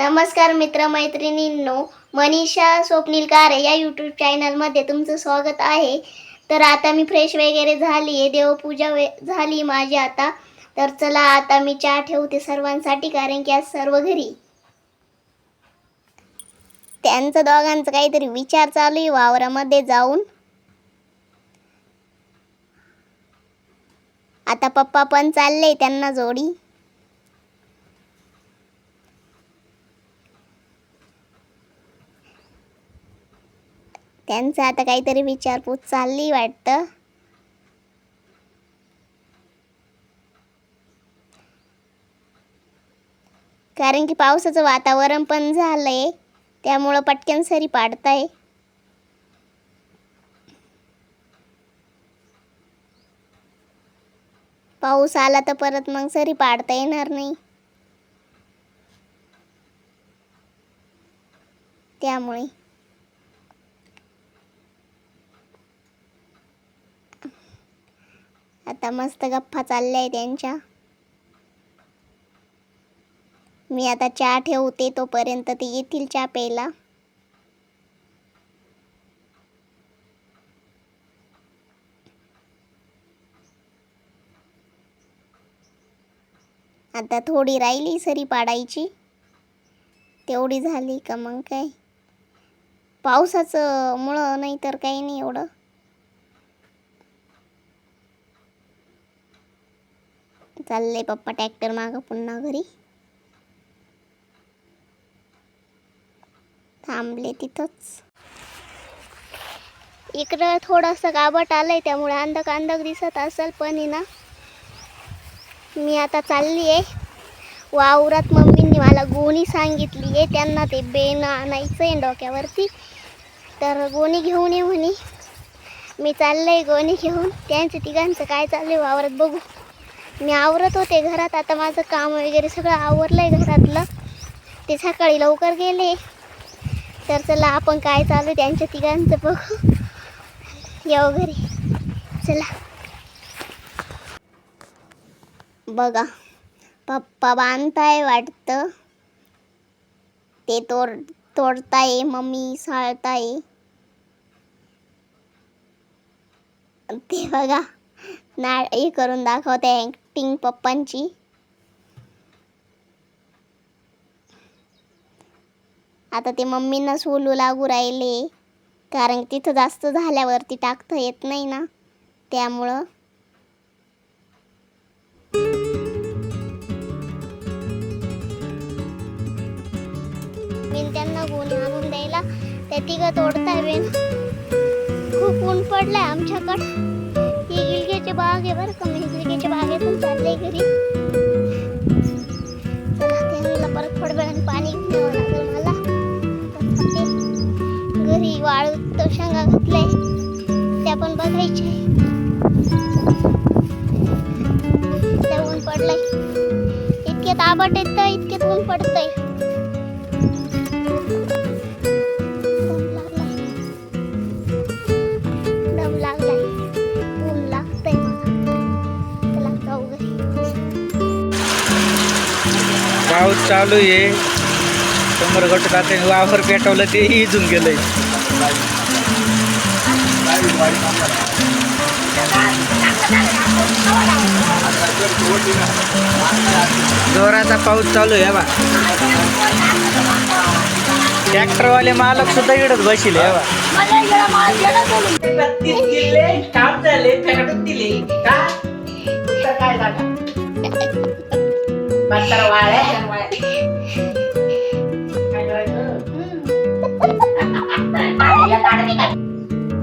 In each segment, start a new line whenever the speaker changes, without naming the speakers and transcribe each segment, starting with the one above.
नमस्कार मित्रमैत्रिणींनो मनीषा स्वप्नील कारे या यूट्यूब चॅनलमध्ये तुमचं स्वागत आहे. तर आता मी फ्रेश वगैरे झाली आहे देवपूजा वे झाली माझी आता. तर चला आता मी चहा ठेवते सर्वांसाठी कारण की आज सर्व घरी. त्यांचं दोघांचं काहीतरी विचार चालू आहे वावरामध्ये जाऊन. आता पप्पा पण चालले त्यांना जोडी. त्यांचं आता काहीतरी विचारपूस चालली वाटतं. कारण की पावसाचं वातावरण पण झालंय त्यामुळं पटकन सरी पाडताय. पाऊस आला तर परत मग सरी पाडता येणार नाही. त्यामुळे. आता मस्त गप्पा चालल्या आहे त्यांच्या मी आता चहा ठेवते तोपर्यंत ते येतील चहा प्यायला. आता थोडी राहिली सरी पाडायची. तेवढी झाली का मग काय? पावसाचं मुळं नाही तर काही नाही एवढं. चाललंय पप्पा ट्रॅक्टर मागं पुन्हा घरी. थांबले तिथंच. इकडं थोडंसं गाबट आलंय त्यामुळे अंधक अंधक दिसत असेल पण ना. मी आता चालली आहे वावरात मम्मींनी मला गोणी सांगितली आहे त्यांना ते बेन आणायचं आहे डोक्यावरती. तर गोणी घेऊन ये. म्हणे मी चाललं आहे गोणी घेऊन. त्यांचं तिघांचं काय चाललं आहे वावरात बघू. मी आवरत होते घरात. आता माझं काम वगैरे सगळं आवरलं आहे घरातलं. ते सकाळी लवकर गेले. तर चला आपण काय चालू आहे त्यांच्या तिघांचं बघू. येऊ घरी. चला. बघा पप्पा बांधताय वाटतं. ते तोड तोडताय मम्मी साळताय. ते बघा. नाळी करून दाखवते ॲक्टिंग पप्पांची. आता ते मम्मींना सोलू लागू राहिले. कारण तिथं जास्त झाल्यावरती टाकता येत नाही ना. त्यामुळं. मी त्यांना गुन्हे आणून द्यायला. ते तिघं तोडताय बिन. खूप ऊन पडलंय आमच्याकडं. बाग आहे बरं का? मी गिलक्याच्या पण चालले घरी. चला त्यांना परत थोड्या वेळाने पाणी घ्यावं लागेल मला. घरी वाळू तो शेंगा घातलाय. त्या पण बघायचे त्या ऊन पडलंय. इतक्यात आबाट येतं इतक्यात ऊन पडतंय.
पाऊस चालू आहे. समोर गट जाते वावर पेटवलं ते इजून गेलंय. जोराचा पाऊस चालू आहे बा. ट्रॅक्टरवाले मालक सुद्धा इकडच बसले बा.
बत्तीस किल्ले काम झाले फेकटून दिले. का? म्हातारा वाळ्या त्या वाळ्या. काय करायचं?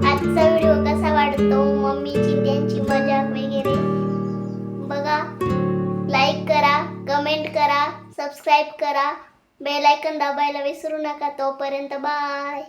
आजचा व्हिडिओ कसा वाटतो मम्मीची त्यांची मजाक वगैरे बघा लाईक करा कमेंट करा सबस्क्राईब करा बेल आयकन दाबायला विसरू नका तोपर्यंत बाय